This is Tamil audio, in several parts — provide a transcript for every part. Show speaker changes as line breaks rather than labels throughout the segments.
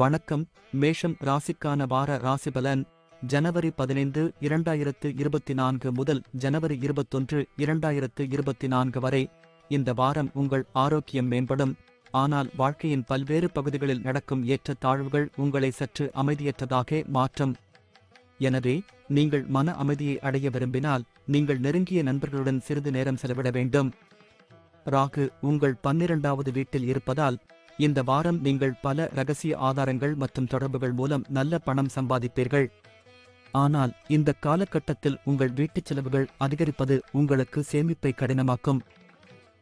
வணக்கம். மேஷம் ராசிக்கான வார ராசிபலன் ஜனவரி பதினைந்து இரண்டாயிரத்து இருபத்தி நான்கு முதல் ஜனவரி இருபத்தொன்று இரண்டாயிரத்து இருபத்தி நான்கு வரை இந்த வாரம் உங்கள் ஆரோக்கியம் மேம்படும். ஆனால் வாழ்க்கையின் பல்வேறு பகுதிகளில் நடக்கும் ஏற்ற தாழ்வுகள் உங்களை சற்று அமைதியற்றதாக மாற்றும். எனவே நீங்கள் மன அமைதியை அடைய விரும்பினால் நீங்கள் நெருங்கிய நண்பர்களுடன் சிறிது நேரம் செலவிட வேண்டும். ராகு உங்கள் பன்னிரண்டாவது வீட்டில் இருப்பதால் இந்த வாரம் நீங்கள் பல ரகசிய ஆதாரங்கள் மற்றும் தொடர்புகள் மூலம் நல்ல பணம் சம்பாதிப்பீர்கள். ஆனால் இந்த காலகட்டத்தில் உங்கள் வீட்டுச் செலவுகள் அதிகரிப்பது உங்களுக்கு சேமிப்பை கடினமாக்கும்.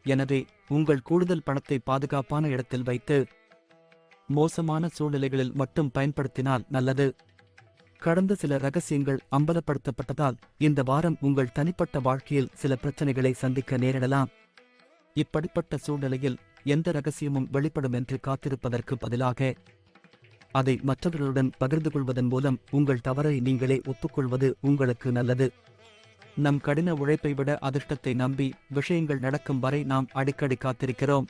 எனவே உங்கள் கூடுதல் பணத்தை பாதுகாப்பான இடத்தில் வைத்து மோசமான சூழ்நிலைகளில் மட்டும் பயன்படுத்தினால் நல்லது. கடந்த சில ரகசியங்கள் அம்பலப்படுத்தப்பட்டதால் இந்த வாரம் உங்கள் தனிப்பட்ட வாழ்க்கையில் சில பிரச்சனைகளை சந்திக்க நேரிடலாம். இப்படிப்பட்ட சூழ்நிலையில் எந்த ரகசியமும் வெளிப்படும் என்று காத்திருப்பதற்கு பதிலாக அதை மற்றவர்களுடன் பகிர்ந்து கொள்வதன் மூலம் உங்கள் தவறை நீங்களே ஒப்புக்கொள்வது உங்களுக்கு நல்லது. நம் கடின உழைப்பை விட அதிர்ஷ்டத்தை நம்பி விஷயங்கள் நடக்கும் வரை நாம் அடிக்கடி காத்திருக்கிறோம்.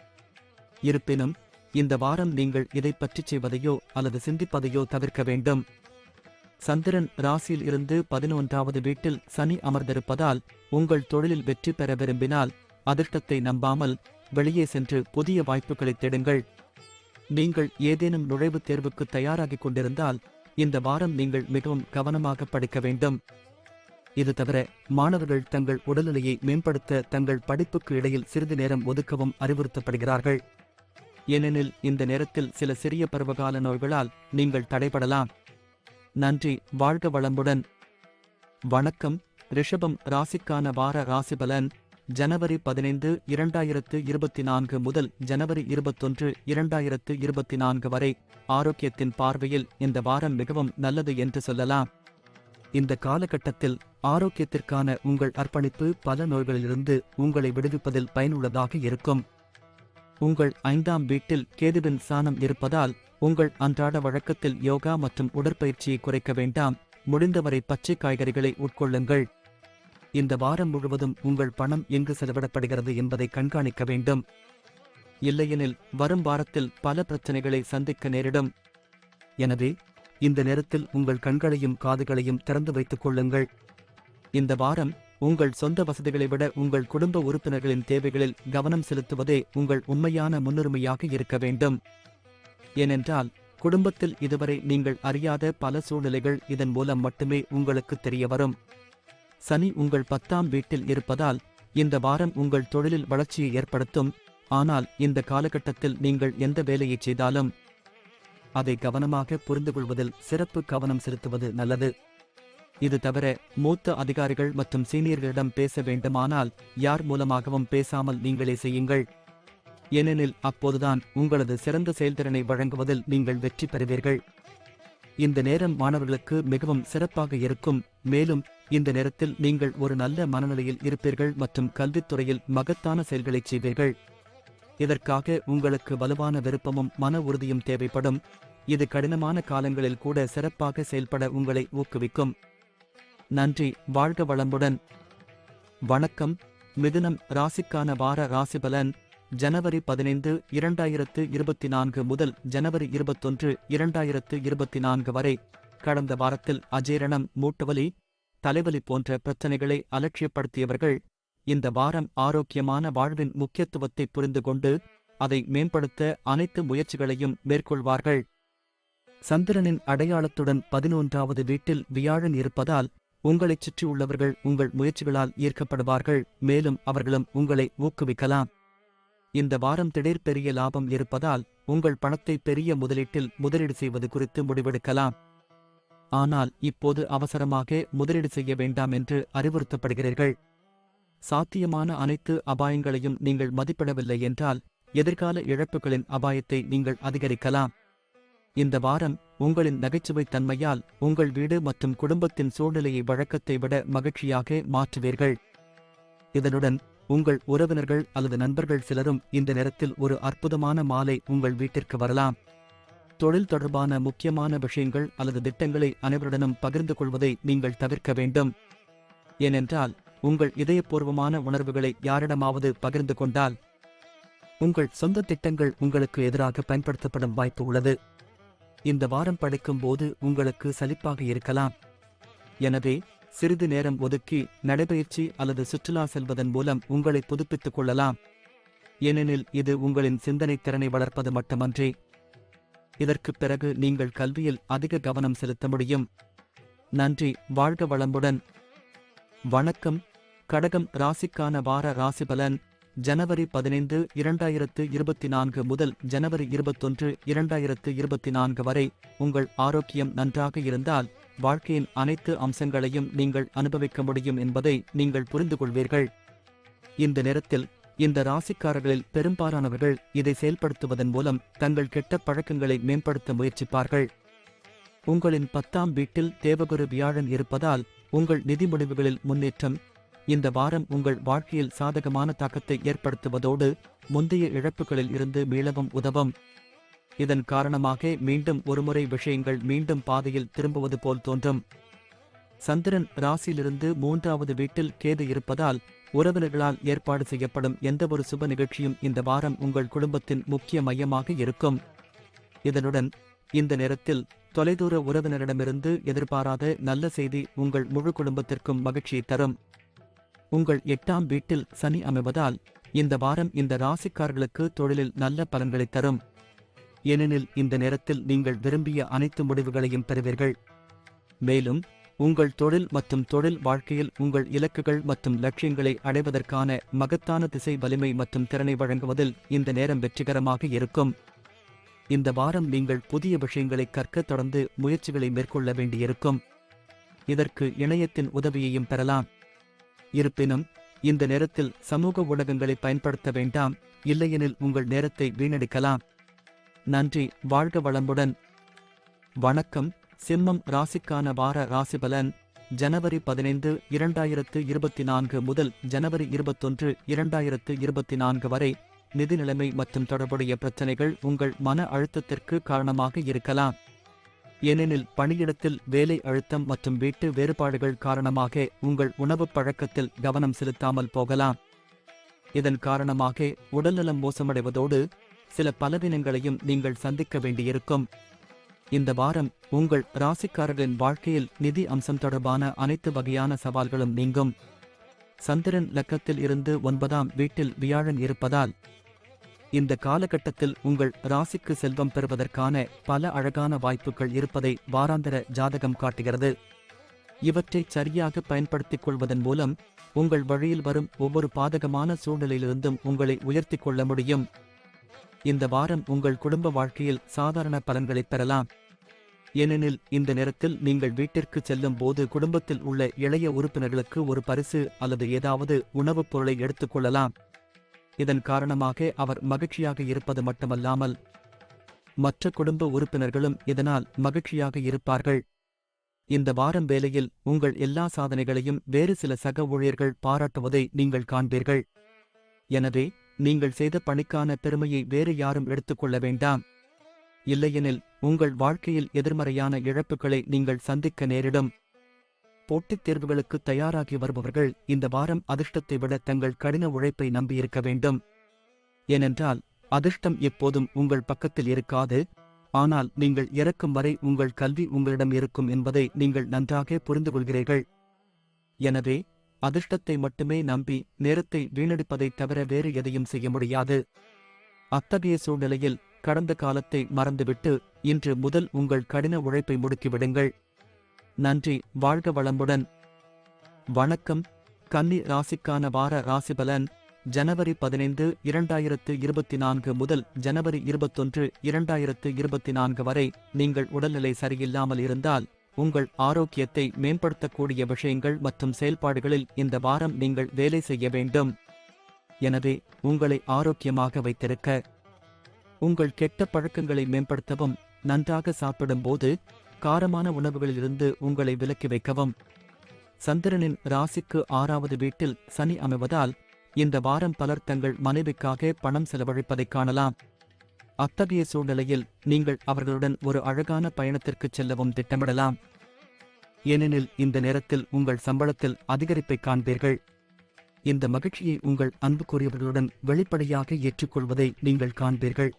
இருப்பினும் இந்த வாரம் நீங்கள் இதை பற்றி செய்வதையோ அல்லது சிந்திப்பதையோ தவிர்க்க வேண்டும். சந்திரன் ராசியில் இருந்து பதினொன்றாவது வீட்டில் சனி அமர்ந்திருப்பதால் உங்கள் தொழிலில் வெற்றி பெற விரும்பினால் அதிர்ஷ்டத்தை நம்பாமல் வெளியே சென்று புதிய வாய்ப்புகளை தேடுங்கள். நீங்கள் ஏதேனும் நுழைவுத் தேர்வுக்கு தயாராகிக் கொண்டிருந்தால் இந்த வாரம் நீங்கள் மிகவும் கவனமாக படிக்க வேண்டும். இது தவிர மாணவர்கள் தங்கள் உடல்நிலையை மேம்படுத்த தங்கள் படிப்புக்கு இடையில் சிறிது நேரம் ஒதுக்கவும் அறிவுறுத்தப்படுகிறார்கள். ஏனெனில் இந்த நேரத்தில் சில சிறிய பருவகால நோய்களால் நீங்கள் தடைபடலாம். நன்றி வாழ்க வளமுடன். வணக்கம். ரிஷபம் ராசிக்கான வார ராசிபலன் ஜனவரி பதினைந்து இரண்டாயிரத்து இருபத்தி நான்கு முதல் ஜனவரி இருபத்தொன்று இரண்டாயிரத்து இருபத்தி நான்கு வரை ஆரோக்கியத்தின் பார்வையில் இந்த வாரம் மிகவும் நல்லது என்று சொல்லலாம். இந்த காலகட்டத்தில் ஆரோக்கியத்திற்கான உங்கள் அர்ப்பணிப்பு பல நோய்களிலிருந்து உங்களை விடுவிப்பதில் பயனுள்ளதாக இருக்கும். உங்கள் ஐந்தாம் வீட்டில் கேதுவின் சாணம் இருப்பதால் உங்கள் அன்றாட வழக்கத்தில் யோகா மற்றும் உடற்பயிற்சியை குறைக்க வேண்டாம். முடிந்தவரை பச்சை காய்கறிகளை உட்கொள்ளுங்கள். இந்த வாரம் முழுவதும் உங்கள் பணம் எங்கு செலவிடப்படுகிறது என்பதை கண்காணிக்க வேண்டும். இல்லையெனில் வரும் வாரத்தில் பல பிரச்சனைகளை சந்திக்க நேரிடும். எனவே இந்த நேரத்தில் உங்கள் கண்களையும் காதுகளையும் திறந்து வைத்துக் கொள்ளுங்கள். இந்த வாரம் உங்கள் சொந்த வசதிகளை விட உங்கள் குடும்ப உறுப்பினர்களின் தேவைகளில் கவனம் செலுத்துவதே உங்கள் உண்மையான முன்னுரிமையாக இருக்க வேண்டும். ஏனென்றால் குடும்பத்தில் இதுவரை நீங்கள் அறியாத பல சூழ்நிலைகள் இதன் மூலம் மட்டுமே உங்களுக்கு தெரிய வரும் சனி உங்கள் பத்தாம் வீட்டில் இருப்பதால் இந்த வாரம் உங்கள் தொழிலில் வளர்ச்சியை ஏற்படுத்தும். ஆனால் இந்த காலகட்டத்தில் நீங்கள் எந்த வேலையை செய்தாலும் அதை கவனமாக புரிந்து கொள்வதில் சிறப்பு கவனம் செலுத்துவது நல்லது. இது தவிர மூத்த அதிகாரிகள் மற்றும் சீனியர்களிடம் பேச வேண்டுமானால் யார் மூலமாகவும் பேசாமல் நீங்களே செய்யுங்கள். ஏனெனில் அப்போதுதான் உங்களது சிறந்த செயல்திறனை வழங்குவதில் நீங்கள் வெற்றி பெறுவீர்கள். இந்த நேரம் மாணவர்களுக்கு மிகவும் சிறப்பாக இருக்கும். மேலும் இந்த நேரத்தில் நீங்கள் ஒரு நல்ல மனநிலையில் இருப்பீர்கள் மற்றும் கல்வித்துறையில் மகத்தான செயல்களை செய்வீர்கள். இதற்காக உங்களுக்கு வலுவான விருப்பமும் மன உறுதியும் தேவைப்படும். இது கடினமான காலங்களில் கூட சிறப்பாக செயல்பட உங்களை ஊக்குவிக்கும். நன்றி வாழ்க வளமுடன். வணக்கம். மிதுனம் ராசிக்கான வார ராசிபலன் ஜனவரி பதினைந்து இரண்டாயிரத்து இருபத்தி நான்கு முதல் ஜனவரி இருபத்தொன்று இரண்டாயிரத்து இருபத்தி நான்கு வரை கடந்த வாரத்தில் அஜீரணம் மூட்டுவலி தலைவலி போன்ற பிரச்சனைகளை அலட்சியப்படுத்தியவர்கள் இந்த வாரம் ஆரோக்கியமான வாழ்வின் முக்கியத்துவத்தை புரிந்து கொண்டு அதை மேம்படுத்த அனைத்து முயற்சிகளையும் மேற்கொள்வார்கள். சந்திரனின் அடையாளத்துடன் பதினொன்றாவது வீட்டில் வியாழன் இருப்பதால் உங்களைச் சுற்றியுள்ளவர்கள் உங்கள் முயற்சிகளால் ஈர்க்கப்படுவார்கள் மேலும் அவர்களும் உங்களை ஊக்குவிக்கலாம். இந்த வாரம் திடீர் பெரிய லாபம் இருப்பதால் உங்கள் பணத்தை பெரிய முதலீட்டில் முதலீடு செய்வது குறித்து முடிவெடுக்கலாம். ஆனால் இப்போது அவசரமாக முதலீடு செய்ய வேண்டாம் என்று அறிவுறுத்தப்படுகிறீர்கள். சாத்தியமான அனைத்து அபாயங்களையும் நீங்கள் மதிப்பிடவில்லை என்றால் எதிர்கால இழப்புகளின் அபாயத்தை நீங்கள் அதிகரிக்கலாம். இந்த வாரம் உங்களின் நகைச்சுவை தன்மையால் உங்கள் வீடு மற்றும் குடும்பத்தின் சூழ்நிலையை வழக்கத்தை விட மகிழ்ச்சியாக மாற்றுவீர்கள். இதனுடன் உங்கள் உறவினர்கள் அல்லது நண்பர்கள் சிலரும் இந்த நேரத்தில் ஒரு அற்புதமான மாலை உங்கள் வீட்டிற்கு வரலாம். தொழில் தொடர்பான முக்கியமான விஷயங்கள் அல்லது திட்டங்களை அனைவருடனும் பகிர்ந்து கொள்வதை நீங்கள் தவிர்க்க வேண்டும். ஏனென்றால் உங்கள் இதயபூர்வமான உணர்வுகளை யாரிடமாவது பகிர்ந்து கொண்டால் உங்கள் சொந்த திட்டங்கள் உங்களுக்கு எதிராக பயன்படுத்தப்படும் வாய்ப்பு உள்ளது. இந்த வாரம் படைக்கும் போது உங்களுக்கு சலிப்பாக இருக்கலாம். எனவே சிறிது நேரம் ஒதுக்கி நடைபயிற்சி அல்லது சுற்றுலா செல்வதன் மூலம் உங்களை புதுப்பித்துக் கொள்ளலாம். ஏனெனில் இது உங்களின் சிந்தனை திறனை வளர்ப்பது மட்டுமன்றி இதற்குப் பிறகு நீங்கள் கல்வியில் அதிக கவனம் செலுத்த முடியும். நன்றி வாழ்க வளமுடன். வணக்கம். கடகம் ராசிக்கான வார ராசிபலன் ஜனவரி பதினைந்து இரண்டாயிரத்து இருபத்தி நான்கு முதல் ஜனவரி இருபத்தொன்று இரண்டாயிரத்து இருபத்தி நான்கு வரை உங்கள் ஆரோக்கியம் நன்றாக இருந்தால் வாழ்க்கையின் அனைத்து அம்சங்களையும் நீங்கள் அனுபவிக்க முடியும் என்பதை நீங்கள் புரிந்து கொள்வீர்கள். இந்த நேரத்தில் இந்த ராசிக்காரர்களில் பெரும்பாலானவர்கள் இதை செயல்படுத்துவதன் மூலம் தங்கள் கெட்ட பழக்கங்களை மேம்படுத்த முயற்சிப்பார்கள். உங்களின் பத்தாம் வீட்டில் தேவகுரு வியாழன் இருப்பதால் உங்கள் நிதி முடிவுகளில் முன்னேற்றம் இந்த வாரம் உங்கள் வாழ்க்கையில் சாதகமான தாக்கத்தை ஏற்படுத்துவதோடு முந்தைய இழப்புகளில் இருந்து மீளவும் உதவும். இதன் காரணமாக மீண்டும் ஒருமுறை விஷயங்கள் மீண்டும் பாதையில் திரும்புவது போல் தோன்றும். சந்திரன் ராசியிலிருந்து மூன்றாவது வீட்டில் கேது இருப்பதால் உறவினர்களால் ஏற்பாடு செய்யப்படும் எந்தவொரு சுப நிகழ்ச்சியும் இந்த வாரம் உங்கள் குடும்பத்தின் முக்கிய மையமாக இருக்கும். இதனுடன் இந்த நேரத்தில் தொலைதூர உறவினரிடமிருந்து எதிர்பாராத நல்ல செய்தி உங்கள் முழு குடும்பத்திற்கும் மகிழ்ச்சியை தரும். உங்கள் எட்டாம் வீட்டில் சனி அமைவதால் இந்த வாரம் இந்த ராசிக்காரர்களுக்கு தொழிலில் நல்ல பலன்களை தரும். ஏனெனில் இந்த நேரத்தில் நீங்கள் விரும்பிய அனைத்து முடிவுகளையும் பெறுவீர்கள். மேலும் உங்கள் தொழில் மற்றும் தொழில் வாழ்க்கையில் உங்கள் இலக்குகள் மற்றும் லட்சியங்களை அடைவதற்கான மகத்தான திசை வலிமை மற்றும் திறனை வழங்குவதில் இந்த நேரம் வெற்றிகரமாக இருக்கும். இந்த வாரம் நீங்கள் புதிய விஷயங்களை கற்க தொடர்ந்து முயற்சிகளை மேற்கொள்ள வேண்டியிருக்கும். இதற்கு இணையத்தின் உதவியையும் பெறலாம். இருப்பினும் இந்த நேரத்தில் சமூக ஊடகங்களை பயன்படுத்த வேண்டாம். இல்லையெனில் உங்கள் நேரத்தை வீணடிக்கலாம். நன்றி வாழ்க வளம்புடன் வணக்கம் சிம்மம் ராசிக்கான வார ராசிபலன் ஜனவரி பதினைந்து இரண்டாயிரத்து இருபத்தி நான்கு முதல் ஜனவரி இருபத்தொன்று இரண்டாயிரத்து இருபத்தி நான்கு வரை நிதி நிலைமை மற்றும் தொடர்புடைய பிரச்சனைகள் உங்கள் மன அழுத்தத்திற்கு காரணமாக இருக்கலாம். ஏனெனில் பணியிடத்தில் வேலை அழுத்தம் மற்றும் வீட்டு வேறுபாடுகள் காரணமாக உங்கள் உணவு பழக்கத்தில் கவனம் செலுத்தாமல் போகலாம். இதன் காரணமாக உடல்நலம் மோசமடைவதோடு சில பலவீனங்களையும் நீங்கள் சந்திக்க வேண்டியிருக்கும். இந்த வாரம் உங்கள் ராசிக்காரர்களின் வாழ்க்கையில் நிதி அம்சம் தொடர்பான அனைத்து வகையான சவால்களும் நீங்கும். சந்திரன் லக்கத்தில் இருந்து ஒன்பதாம் வீட்டில் வியாழன் இருப்பதால் இந்த காலகட்டத்தில் உங்கள் ராசிக்கு செல்வம் பெறுவதற்கான பல அழகான வாய்ப்புகள் இருப்பதை வாராந்திர ஜாதகம் காட்டுகிறது. இவற்றை சரியாக பயன்படுத்திக் கொள்வதன் மூலம் உங்கள் வழியில் வரும் ஒவ்வொரு பாதகமான சூழ்நிலையிலிருந்தும் உங்களை உயர்த்திக் கொள்ள முடியும். இந்த வாரம் உங்கள் குடும்ப வாழ்க்கையில் சாதாரண பலன்களைப் பெறலாம். ஏனெனில் இந்த நேரத்தில் நீங்கள் வீட்டிற்கு செல்லும் போது குடும்பத்தில் உள்ள இளைய உறுப்பினர்களுக்கு ஒரு பரிசு அல்லது ஏதாவது உணவுப் பொருளை எடுத்துக் கொள்ளலாம். இதன் காரணமாக அவர் மகிழ்ச்சியாக இருப்பது மட்டுமல்லாமல் மற்ற குடும்ப உறுப்பினர்களும் இதனால் மகிழ்ச்சியாக இருப்பார்கள். இந்த வாரம் வேலையில் உங்கள் எல்லா சாதனைகளையும் வேறு சில சக ஊழியர்கள் பாராட்டுவதை நீங்கள் காண்பீர்கள். எனவே நீங்கள் செய்த பணிக்கான பெருமையை வேறு யாரும் எடுத்துக்கொள்ள வேண்டாம். இல்லையெனில் உங்கள் வாழ்க்கையில் எதிர்மறையான இழப்புகளை நீங்கள் சந்திக்க நேரிடும். போட்டித் தேர்வுகளுக்கு தயாராகி வருபவர்கள் இந்த வாரம் அதிர்ஷ்டத்தை விட தங்கள் கடின உழைப்பை நம்பியிருக்க வேண்டும். ஏனென்றால் அதிர்ஷ்டம் எப்போதும் உங்கள் பக்கத்தில் இருக்காது. ஆனால் நீங்கள் இறக்கும் வரை உங்கள் கல்வி உங்களிடம் இருக்கும் என்பதை நீங்கள் நன்றாக புரிந்து கொள்கிறீர்கள் எனவே அதிர்ஷ்டத்தை மட்டுமே நம்பி நேரத்தை வீணடிப்பதைத் தவிர வேறு எதையும் செய்ய முடியாது. அத்தகைய சூழ்நிலையில் கடந்த காலத்தை மறந்துவிட்டு இன்று முதல் உங்கள் கடின உழைப்பை முடுக்கிவிடுங்கள். நன்றி வாழ்க வளமுடன். வணக்கம். கன்னி ராசிக்கான வார ராசிபலன் ஜனவரி பதினைந்து இரண்டாயிரத்து இருபத்தி நான்கு முதல் ஜனவரி இருபத்தொன்று இரண்டாயிரத்து இருபத்தி நான்கு வரை நீங்கள் உடல்நிலை சரியில்லாமல் இருந்தால் உங்கள் ஆரோக்கியத்தை மேம்படுத்தக்கூடிய விஷயங்கள் மற்றும் செயல்பாடுகளில் இந்த வாரம் நீங்கள் வேலை செய்ய வேண்டும். எனவே உங்களை ஆரோக்கியமாக வைத்திருக்க உங்கள் கெட்ட பழக்கங்களை மேம்படுத்தவும் நன்றாக சாப்பிடும்போது காரமான உணவுகளிலிருந்து உங்களை விலக்கி வைக்கவும். சந்திரனின் ராசிக்கு ஆறாவது வீட்டில் சனி அமைவதால் இந்த வாரம் பலர் தங்கள் மனைவிக்காக பணம் செலவழிப்பதைக் காணலாம். அத்தகைய சூழ்நிலையில் நீங்கள் அவர்களுடன் ஒரு அழகான பயணத்திற்குச் செல்லவும் திட்டமிடலாம். ஏனெனில் இந்த நேரத்தில் உங்கள் சம்பளத்தில் அதிகரிப்பை காண்பீர்கள். இந்த மகிழ்ச்சியை உங்கள் அன்புக்குரியவர்களுடன் வெளிப்படையாக ஏற்றுக்கொள்வதை நீங்கள் காண்பீர்கள்.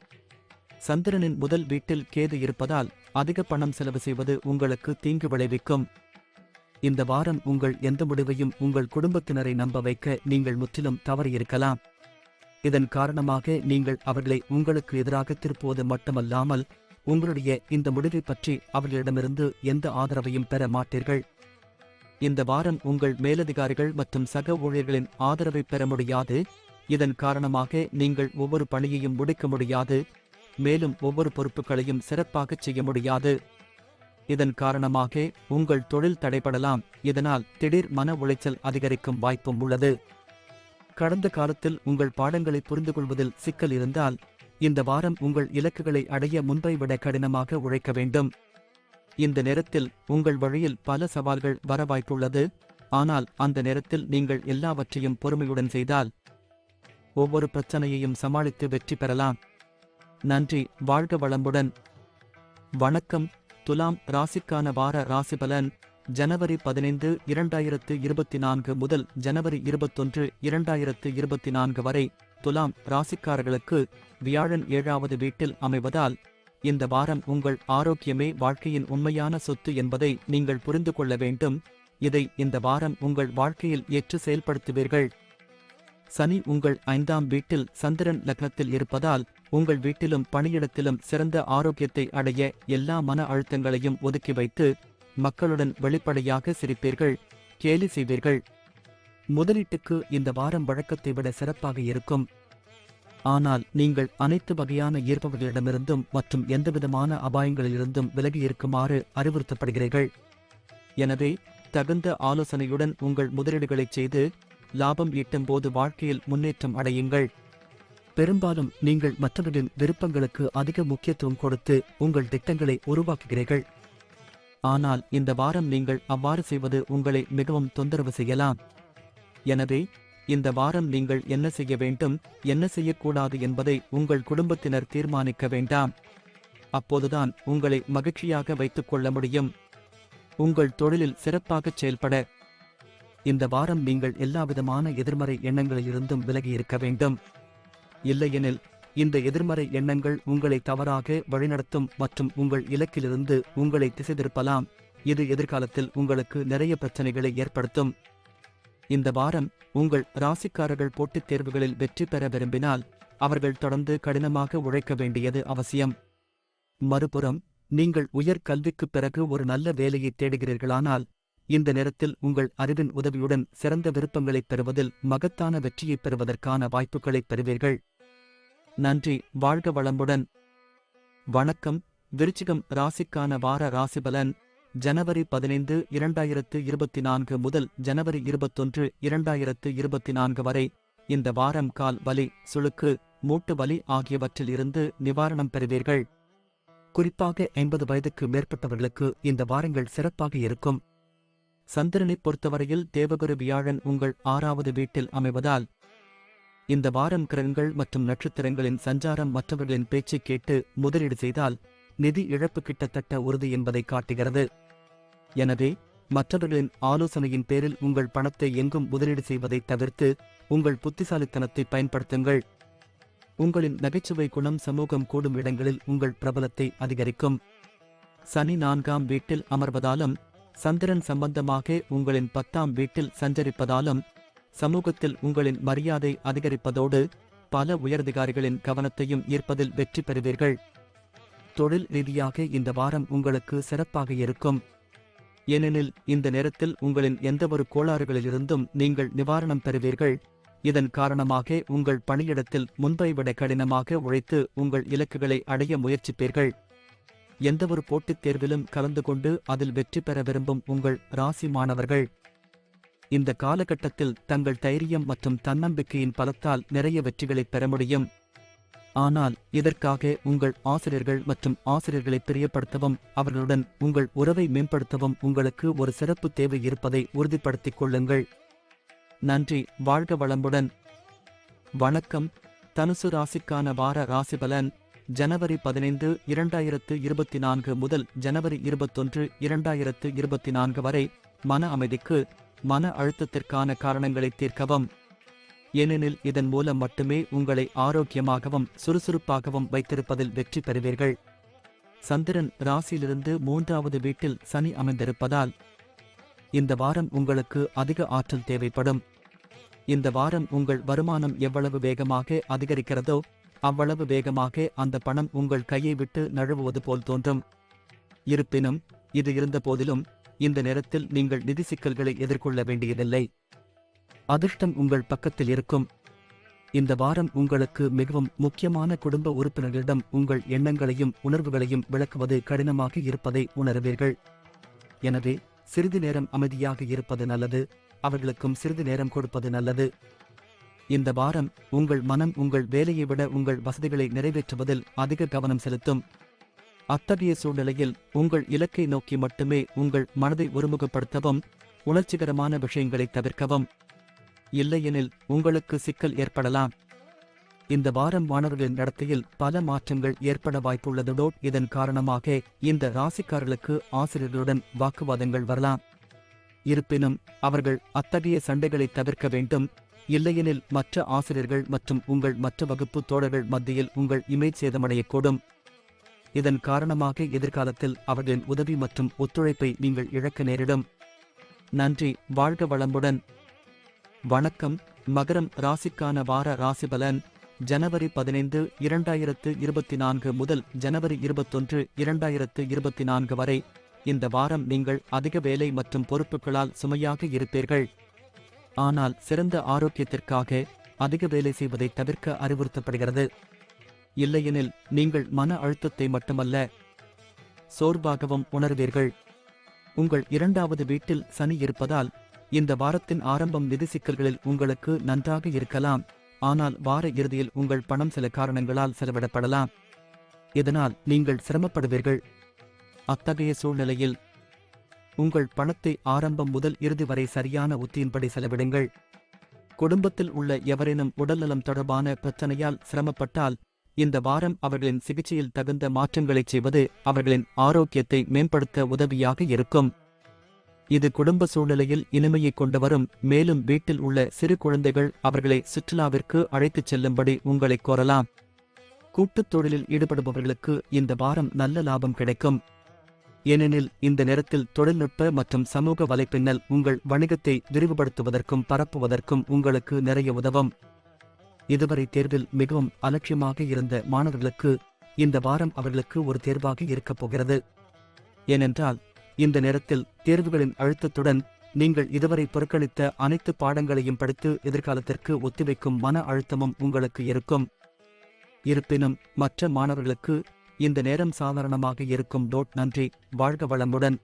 சந்திரனின் முதல் வீட்டில் கேது இருப்பதால் அதிக பணம் செலவு செய்வது உங்களுக்கு தீங்கு விளைவிக்கும். இந்த வாரம் உங்கள் எந்த முடிவையும் உங்கள் குடும்பத்தினரை நம்ப வைக்க நீங்கள் முற்றிலும் தவறியிருக்கலாம். இதன் காரணமாக நீங்கள் அவர்களை உங்களுக்கு எதிராக திருப்புவது மட்டுமல்லாமல் உங்களுடைய இந்த முடிவை பற்றி அவர்களிடமிருந்து எந்த ஆதரவையும் பெற மாட்டீர்கள். இந்த வாரம் உங்கள் மேலதிகாரிகள் மற்றும் சக ஊழியர்களின் ஆதரவை பெற முடியாது. இதன் காரணமாக நீங்கள் ஒவ்வொரு பணியையும் முடிக்க முடியாது. மேலும் ஒவ்வொரு பொறுப்புகளையும் சிறப்பாகச் செய்ய முடியாது. இதன் காரணமாக உங்கள் தொழில் தடைபடலாம். இதனால் திடீர் மன உளைச்சல் அதிகரிக்கும் வாய்ப்பும் உள்ளது. கடந்த காலத்தில் உங்கள் பாடங்களை புரிந்து கொள்வதில் சிக்கல் இருந்தால் இந்த வாரம் உங்கள் இலக்குகளை அடைய முன்பை விட கடினமாக உழைக்க வேண்டும். இந்த நேரத்தில் உங்கள் வழியில் பல சவால்கள் வர வாய்ப்புள்ளது. ஆனால் அந்த நேரத்தில் நீங்கள் எல்லாவற்றையும் பொறுமையுடன் செய்தால் ஒவ்வொரு பிரச்சனையையும் சமாளித்து வெற்றி பெறலாம். நன்றி வாழ்க வளமுடன். வணக்கம். துலாம் ராசிக்கான வார ராசிபலன் ஜனவரி பதினைந்து இரண்டாயிரத்து இருபத்தி நான்கு முதல் ஜனவரி இருபத்தொன்று இரண்டாயிரத்து இருபத்தி நான்கு வரை துலாம் ராசிக்காரர்களுக்கு வியாழன் ஏழாவது வீட்டில் அமைவதால் இந்த வாரம் உங்கள் ஆரோக்கியமே வாழ்க்கையின் உண்மையான சொத்து என்பதை நீங்கள் புரிந்து கொள்ள வேண்டும். இதை இந்த வாரம் உங்கள் வாழ்க்கையில் ஏற்று செயல்படுத்துவீர்கள். சனி உங்கள் ஐந்தாம் வீட்டில் சந்திரன் லக்னத்தில் இருப்பதால் உங்கள் வீட்டிலும் பணியிடத்திலும் சிறந்த ஆரோக்கியத்தை அடைய எல்லா மன அழுத்தங்களையும் ஒதுக்கி வைத்து மக்களுடன் வெளிப்படையாக சிரிப்பீர்கள் கேலி செய்வீர்கள். முதலீட்டுக்கு இந்த வாரம் வழக்கத்தை விட சிறப்பாக இருக்கும். ஆனால் நீங்கள் அனைத்து வகையான ஈர்ப்பவர்களிடமிருந்தும் மற்றும் எந்தவிதமான அபாயங்களிலிருந்தும் விலகி இருக்குமாறு அறிவுறுத்தப்படுகிறீர்கள். எனவே தகுந்த ஆலோசனையுடன் உங்கள் முதலீடுகளைச் செய்து லாபம் ஈட்டும் போது வாழ்க்கையில் முன்னேற்றம் அடையுங்கள். பெரும்பாலும் நீங்கள் மற்றவர்களின் விருப்பங்களுக்கு அதிக முக்கியத்துவம் கொடுத்து உங்கள் திட்டங்களை உருவாக்குகிறீர்கள். ஆனால் இந்த வாரம் நீங்கள் அவ்வாறு செய்வது உங்களை மிகவும் தொந்தரவு செய்யலாம். எனவே இந்த வாரம் நீங்கள் என்ன செய்ய வேண்டும் என்ன செய்யக்கூடாது என்பதை உங்கள் குடும்பத்தினர் தீர்மானிக்க வேண்டாம். அப்போதுதான் உங்களை மகிழ்ச்சியாக வைத்துக் கொள்ள முடியும். உங்கள் தொழிலில் சிறப்பாகச் செயல்பட. இந்த வாரம் நீங்கள் எல்லாவிதமான எதிர்மறை எண்ணங்களிலிருந்தும் விலகி இருக்க வேண்டும். இல்லையெனில் இந்த எதிர்மறை எண்ணங்கள் உங்களை தவறாக வழிநடத்தும் மற்றும் உங்கள் இலக்கிலிருந்து உங்களை திசை திருப்பலாம் இது எதிர்காலத்தில் உங்களுக்கு நிறைய பிரச்சனைகளை ஏற்படுத்தும். இந்த வாரம் உங்கள் ராசிக்காரர்கள் போட்டித் தேர்வுகளில் வெற்றி பெற விரும்பினால் அவர்கள் தொடர்ந்து கடினமாக உழைக்க வேண்டியது அவசியம். மறுபுறம் நீங்கள் உயர் கல்விக்குப் பிறகு ஒரு நல்ல வேலையை தேடுகிறீர்களானால் இந்த நேரத்தில் உங்கள் அறிவின் உதவியுடன் சிறந்த விருப்பங்களைப் பெறுவதில் மகத்தான வெற்றியைப் பெறுவதற்கான வாய்ப்புகளைப் பெறுவீர்கள். நன்றி வாழ்க வளமுடன். வணக்கம் விருச்சிகம் ராசிக்கான வார ராசிபலன் ஜனவரி பதினைந்து இரண்டாயிரத்து இருபத்தி நான்கு முதல் ஜனவரி இருபத்தொன்று இரண்டாயிரத்து இருபத்தி நான்கு வரை. இந்த வாரம் கால் வலி சுளுக்கு மூட்டு வலி ஆகியவற்றில் இருந்து நிவாரணம் பெறுவீர்கள். குறிப்பாக ஐம்பது வயதுக்கு மேற்பட்டவர்களுக்கு இந்த வாரங்கள் சிறப்பாக இருக்கும். சந்திரனைப் பொறுத்தவரையில் தேவகுரு வியாழன் உங்கள் ஆறாவது வீட்டில் அமைவதால் இந்த வாரம் கிரகங்கள் மற்றும் நட்சத்திரங்களின் சஞ்சாரம் மற்றவர்களின் பேச்சை கேட்டு முதலீடு செய்தால் நிதி இழப்பு கிட்டத்தட்ட உறுதி என்பதை காட்டுகிறது. எனவே மற்றவர்களின் ஆலோசனையின் பேரில் உங்கள் பணத்தை எங்கும் முதலீடு செய்வதை தவிர்த்து உங்கள் புத்திசாலித்தனத்தை பயன்படுத்துங்கள். உங்களின் நகைச்சுவை குணம் சமூகம் கூடும் இடங்களில் உங்கள் பிரபலத்தை அதிகரிக்கும். சனி நான்காம் வீட்டில் அமர்வதாலும் சந்திரன் சம்பந்தமாக உங்களின் பத்தாம் வீட்டில் சஞ்சரிப்பதாலும் சமூகத்தில் உங்களின் மரியாதை அதிகரிப்பதோடு பல உயரதிகாரிகளின் கவனத்தையும் ஈர்ப்பதில் வெற்றி பெறுவீர்கள். தொழில் ரீதியாக இந்த வாரம் உங்களுக்கு சிறப்பாக இருக்கும். ஏனெனில் இந்த நேரத்தில் உங்களின் எந்தவொரு கோளாறுகளிலிருந்தும் நீங்கள் நிவாரணம் பெறுவீர்கள். இதன் காரணமாக உங்கள் பணியிடத்தில் முன்பை விட கடினமாக உழைத்து உங்கள் இலக்குகளை அடைய முயற்சிப்பீர்கள். எந்தவொரு போட்டித் தேர்விலும் கலந்து கொண்டு அதில் வெற்றி பெற விரும்பும் உங்கள் ராசி மாணவர்கள். இந்த காலகட்டத்தில் தங்கள் தைரியம் மற்றும் தன்னம்பிக்கையின் பலத்தால் நிறைய வெற்றிகளை பெற முடியும். ஆனால் இதற்காக உங்கள் ஆசிரியர்கள் மற்றும் ஆசிரியர்களை பிரியப்படுத்தவும் அவர்களுடன் உங்கள் உறவை மேம்படுத்தவும் உங்களுக்கு ஒரு சிறப்பு தேவை இருப்பதை உறுதிப்படுத்திக் கொள்ளுங்கள். நன்றி வாழ்க வளமுடன். வணக்கம். தனுசு ராசிக்கான வார ராசிபலன் ஜனவரி பதினைந்து இரண்டாயிரத்து இருபத்தி நான்கு முதல் ஜனவரி இருபத்தொன்று இரண்டாயிரத்து இருபத்தி நான்கு வரை மன அமைதிக்கு மன அழுத்தத்திற்கான காரணங்களை தீர்க்கவும். ஏனெனில் இதன் மூலம் மட்டுமே உங்களை ஆரோக்கியமாகவும் சுறுசுறுப்பாகவும் வைத்திருப்பதில் வெற்றி பெறுவீர்கள். சந்திரன் ராசியிலிருந்து மூன்றாவது வீட்டில் சனி அமைந்திருப்பதால் இந்த வாரம் உங்களுக்கு அதிக ஆற்றல் தேவைப்படும். இந்த வாரம் உங்கள் வருமானம் எவ்வளவு வேகமாக அதிகரிக்கிறதோ அவ்வளவு வேகமாக அந்த பணம் உங்கள் கையை விட்டு நழுவுவது போல் தோன்றும். இருப்பினும் இது இருந்த போதிலும் இந்த நேரத்தில் நீங்கள் நிதி சிக்கல்களை எதிர்கொள்ள வேண்டியதில்லை. அதிர்ஷ்டம் உங்கள் பக்கத்தில் இருக்கும். இந்த வாரம் உங்களுக்கு மிகவும் முக்கியமான குடும்ப உறுப்பினர்களிடம் உங்கள் எண்ணங்களையும் உணர்வுகளையும் விளக்குவது கடினமாக இருப்பதை உணர்வீர்கள். எனவே சிறிது நேரம் அமைதியாக இருப்பது நல்லது. அவர்களுக்கும் சிறிது நேரம் கொடுப்பது நல்லது. இந்த வாரம் உங்கள் மனம் உங்கள் வேலையை விட உங்கள் வசதிகளை நிறைவேற்றுவதில் அதிக கவனம் செலுத்தும். அத்தகைய சூழ்நிலையில் உங்கள் இலக்கை நோக்கி மட்டுமே உங்கள் மனதை ஒருமுகப்படுத்தவும் உணர்ச்சிகரமான விஷயங்களை தவிர்க்கவும். இல்லையெனில் உங்களுக்கு சிக்கல் ஏற்படலாம். இந்த வாரம் மாணவர்களின் நடத்தையில் பல மாற்றங்கள் ஏற்பட வாய்ப்புள்ளதோடு இதன் காரணமாக இந்த ராசிக்காரர்களுக்கு ஆசிரியர்களுடன் வாக்குவாதங்கள் வரலாம். இருப்பினும் அவர்கள் அத்தகைய சண்டைகளை தவிர்க்க வேண்டும். இல்லையெனில் மற்ற ஆசிரியர்கள் மற்றும் உங்கள் மற்ற வகுப்பு தோழர்கள் மத்தியில் உங்கள் இமேஜ் சேதமடையக்கூடும். இதன் காரணமாக எதிர்காலத்தில் அவர்களின் உதவி மற்றும் ஒத்துழைப்பை நீங்கள் இழக்க நேரிடும். நன்றி வாழ்க வளமுடன். வணக்கம் மகரம் ராசிக்கான வார ராசிபலன் ஜனவரி பதினைந்து இரண்டாயிரத்து இருபத்தி நான்கு முதல் ஜனவரி இருபத்தொன்று இரண்டாயிரத்து இருபத்தி நான்கு வரை. இந்த வாரம் நீங்கள் அதிக வேலை மற்றும் பொறுப்புகளால் சுமையாக இருப்பீர்கள். ஆனால் சிறந்த ஆரோக்கியத்திற்காக அதிக வேலை செய்வதை தவிர்க்க அறிவுறுத்தப்படுகிறது. இல்லையெனில் நீங்கள் மன அழுத்தத்தை மட்டுமல்ல சோர்வாகவும் உணர்வீர்கள். உங்கள் இரண்டாவது வீட்டில் சனி இருப்பதால் இந்த வாரத்தின் ஆரம்பம் நிதி சிக்கல்களில் உங்களுக்கு நன்றாக இருக்கலாம். ஆனால் வார இறுதியில் உங்கள் பணம் சில காரணங்களால் செலவிடப்படலாம். இதனால் நீங்கள் சிரமப்படுவீர்கள். அத்தகைய சூழ்நிலையில் உங்கள் பணத்தை ஆரம்பம் முதல் இறுதி வரை சரியான உத்தியின்படி செலவிடுங்கள். குடும்பத்தில் உள்ள எவரேனும் உடல்நலம் தொடர்பான பிரச்சனையால் சிரமப்பட்டால் இந்த வாரம் அவர்களின் சிகிச்சையில் தகுந்த மாற்றங்களைச் செய்வது அவர்களின் ஆரோக்கியத்தை மேம்படுத்த உதவியாக இருக்கும். இது குடும்ப சூழ்நிலையில் இனிமையை கொண்டு வரும். மேலும் வீட்டில் உள்ள சிறு குழந்தைகள் அவர்களை சுற்றுலாவிற்கு அழைத்துச் செல்லும்படி உங்களை கோரலாம். கூட்டுத் தொழிலில் ஈடுபடுபவர்களுக்கு இந்த வாரம் நல்ல லாபம் கிடைக்கும். ஏனெனில் இந்த நேரத்தில் தொழில்நுட்ப மற்றும் சமூக வலைப்பின்னல் உங்கள் வணிகத்தை விரிவுபடுத்துவதற்கும் பரப்புவதற்கும் உங்களுக்கு நிறைய உதவும். இதுவரை தேர்வில் மிகவும் அலட்சியமாக இருந்த மாணவர்களுக்கு இந்த வாரம் அவர்களுக்கு ஒரு தேர்வாக இருக்கப் போகிறது. ஏனென்றால் இந்த நேரத்தில் தேர்வுகளின் அழுத்தத்துடன் நீங்கள் இதுவரை புறக்கணித்த அனைத்து பாடங்களையும் படித்து எதிர்காலத்திற்கு ஒத்திவைக்கும் மன அழுத்தமும் உங்களுக்கு இருக்கும். இருப்பினும் மற்ற மாணவர்களுக்கு இந்த நேரம் சாதாரணமாக இருக்கும். டோட் நன்றி. வாழ்க வளமுடன்.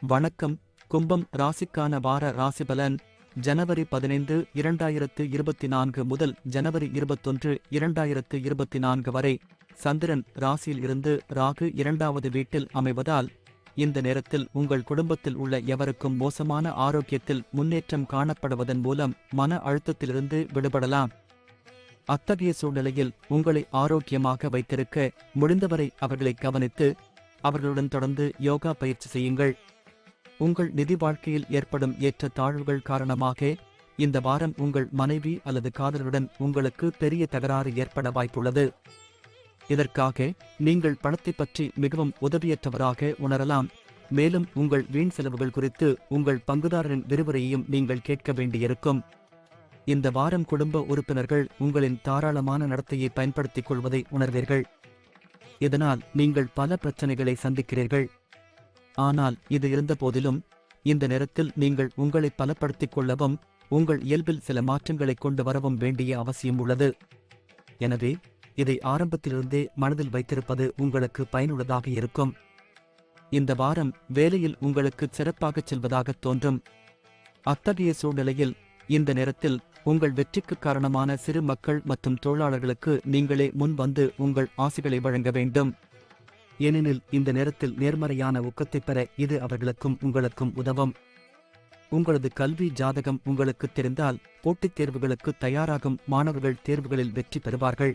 வணக்கம். கும்பம் ராசிக்கான வார ராசிபலன் ஜனவரி பதினைந்து இரண்டாயிரத்து இருபத்தி நான்கு முதல் ஜனவரி இருபத்தொன்று இரண்டாயிரத்து இருபத்தி நான்கு வரை சந்திரன் ராசியில் இருந்து ராகு இரண்டாவது வீட்டில் அமைவதால் இந்த நேரத்தில் உங்கள் குடும்பத்தில் உள்ள எவருக்கும் மோசமான ஆரோக்கியத்தில் முன்னேற்றம் காணப்படுவதன் மூலம் மன அழுத்தத்திலிருந்து விடுபடலாம். அத்தகைய சூழ்நிலையில் உங்களை ஆரோக்கியமாக வைத்திருக்க முடிந்தவரை அவர்களை கவனித்து அவர்களுடன் தொடர்ந்து யோகா பயிற்சி செய்யுங்கள். உங்கள் நிதி வாழ்க்கையில் ஏற்படும் ஏற்ற தாழ்வுகள் காரணமாக இந்த வாரம் உங்கள் மனைவி அல்லது காதலருடன் உங்களுக்கு பெரிய தகராறு ஏற்பட வாய்ப்புள்ளது. இதற்காக நீங்கள் பணத்தைப் பற்றி மிகவும் உதவியற்றவராக உணரலாம். மேலும் உங்கள் வீண் செலவுகள் குறித்து உங்கள் பங்குதாரரின் விரிவுரையையும் நீங்கள் கேட்க வேண்டியிருக்கும். இந்த வாரம் குடும்ப உறுப்பினர்கள் உங்களின் தாராளமான நடத்தையை பயன்படுத்திக் கொள்வதை உணர்வீர்கள். இதனால் நீங்கள் பல பிரச்சனைகளை சந்திக்கிறீர்கள். ஆனால் இது இருந்த போதிலும் இந்த நேரத்தில் நீங்கள் உங்களை பலப்படுத்திக் கொள்ளவும் உங்கள் இயல்பில் சில மாற்றங்களை கொண்டு வரவும் வேண்டிய அவசியம் உள்ளது. எனவே இதை ஆரம்பத்திலிருந்தே மனதில் வைத்திருப்பது உங்களுக்கு பயனுள்ளதாக இருக்கும். இந்த வாரம் வேலையில் உங்களுக்கு சிறப்பாகச் செல்வதாகத் தோன்றும். அத்தகைய சூழ்நிலையில் இந்த நேரத்தில் உங்கள் வெற்றிக்கு காரணமான சிறு மக்கள் மற்றும் தொழிலாளர்களுக்கு நீங்களே முன் வந்து உங்கள் ஆசைகளை வழங்க வேண்டும். ஏனெனில் இந்த நேரத்தில் நேர்மறையான ஊக்கத்தைப் பெற இது அவர்களுக்கும் உங்களுக்கும் உதவும். உங்களது கல்வி ஜாதகம் உங்களுக்கு தெரிந்தால் போட்டித் தேர்வுகளுக்கு தயாராகும் மாணவர்கள் தேர்வுகளில் வெற்றி பெறுவார்கள்.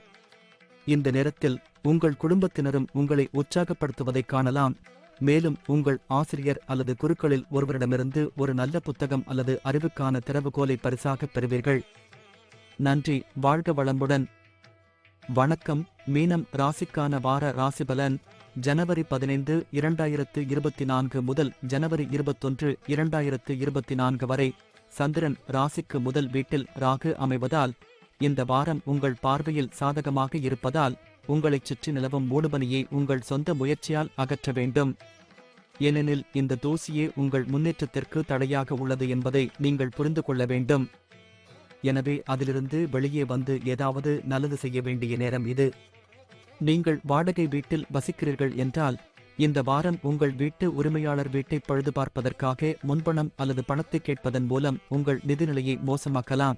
இந்த நேரத்தில் உங்கள் குடும்பத்தினரும் உங்களை உற்சாகப்படுத்துவதைக் காணலாம். மேலும் உங்கள் ஆசிரியர் அல்லது குருக்களில் ஒருவரிடமிருந்து ஒரு நல்ல புத்தகம் அல்லது அறிவுக்கான திறவுகோலை பரிசாக பெறுவீர்கள். நன்றி வாழ்க வளமுடன். வணக்கம் மீனம் ராசிக்கான வார ராசிபலன். ஜனவரி பதினைந்து இரண்டாயிரத்து இருபத்தி நான்கு முதல் ஜனவரி இருபத்தொன்று இரண்டாயிரத்து இருபத்தி நான்கு வரை சந்திரன் ராசிக்கு முதல் வீட்டில் ராகு அமைவதால் இந்த வாரம் உங்கள் பார்வையில் சாதகமாக இருப்பதால் உங்களைச் சுற்றி நிலவும் மூடுபனியை உங்கள் சொந்த முயற்சியால் அகற்ற வேண்டும். ஏனெனில் இந்த தூசியே உங்கள் முன்னேற்றத்திற்கு தடையாக உள்ளது என்பதை நீங்கள் புரிந்து கொள்ள வேண்டும். எனவே அதிலிருந்து வெளியே வந்து ஏதாவது நல்லது செய்ய வேண்டிய நேரம் இது. நீங்கள் வாடகை வீட்டில் வசிக்கிறீர்கள் என்றால் இந்த வாரம் உங்கள் வீட்டு உரிமையாளர் வீட்டை பழுது பார்ப்பதற்காக முன்பணம் அல்லது பணத்தை கேட்பதன் மூலம் உங்கள் நிதிநிலையை மோசமாக்கலாம்.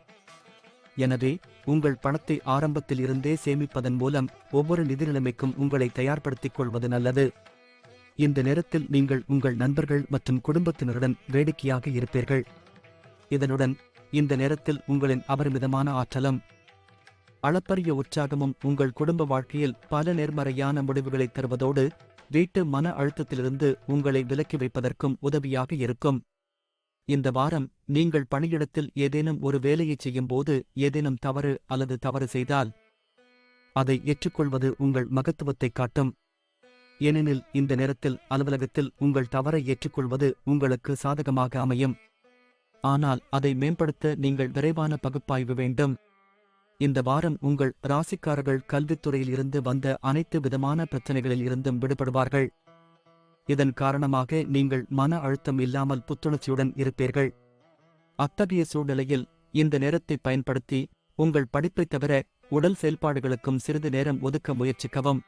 எனவே உங்கள் பணத்தை ஆரம்பத்தில் இருந்தே சேமிப்பதன் மூலம் ஒவ்வொரு நிதி நிலைமைக்கும் உங்களை தயார்படுத்திக் கொள்வது நல்லது. இந்த நேரத்தில் நீங்கள் உங்கள் நண்பர்கள் மற்றும் குடும்பத்தினருடன் வேடிக்கையாக இருப்பீர்கள். இதனுடன் இந்த நேரத்தில் உங்களின் அபரிமிதமான ஆற்றலும் அளப்பரிய உற்சாகமும் உங்கள் குடும்ப வாழ்க்கையில் பல நேர்மறையான முடிவுகளை தருவதோடு வீட்டு மன அழுத்தத்திலிருந்து உங்களை விலக்கி வைப்பதற்கும் உதவியாக இருக்கும். இந்த வாரம் நீங்கள் பணியிடத்தில் ஏதேனும் ஒரு வேலையை செய்யும்போது ஏதேனும் தவறு அல்லது தவறு செய்தால் அதை ஏற்றுக்கொள்வது உங்கள் மகத்துவத்தை காட்டும். ஏனெனில் இந்த நேரத்தில் அலுவலகத்தில் உங்கள் தவறை ஏற்றுக்கொள்வது உங்களுக்கு சாதகமாக அமையும். ஆனால் அதை மேம்படுத்த நீங்கள் விரைவான பகுப்பாய்வு வேண்டும். இந்த வாரம் உங்கள் ராசிக்காரர்கள் கல்வித்துறையில் இருந்து வந்த அனைத்து விதமான பிரச்சனைகளில் இருந்தும் விடுபடுவார்கள். இதன் காரணமாக நீங்கள் மன அழுத்தம் இல்லாமல் புத்துணர்ச்சியுடன் இருப்பீர்கள். அத்தகைய சூழ்நிலையில் இந்த நேரத்தை பயன்படுத்தி உங்கள் படிப்பைத் தவிர உடல் செயல்பாடுகளுக்கும் சிறிது நேரம் ஒதுக்க முயற்சிக்கவும்.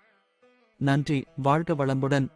நன்றி வாழ்க வளமுடன்.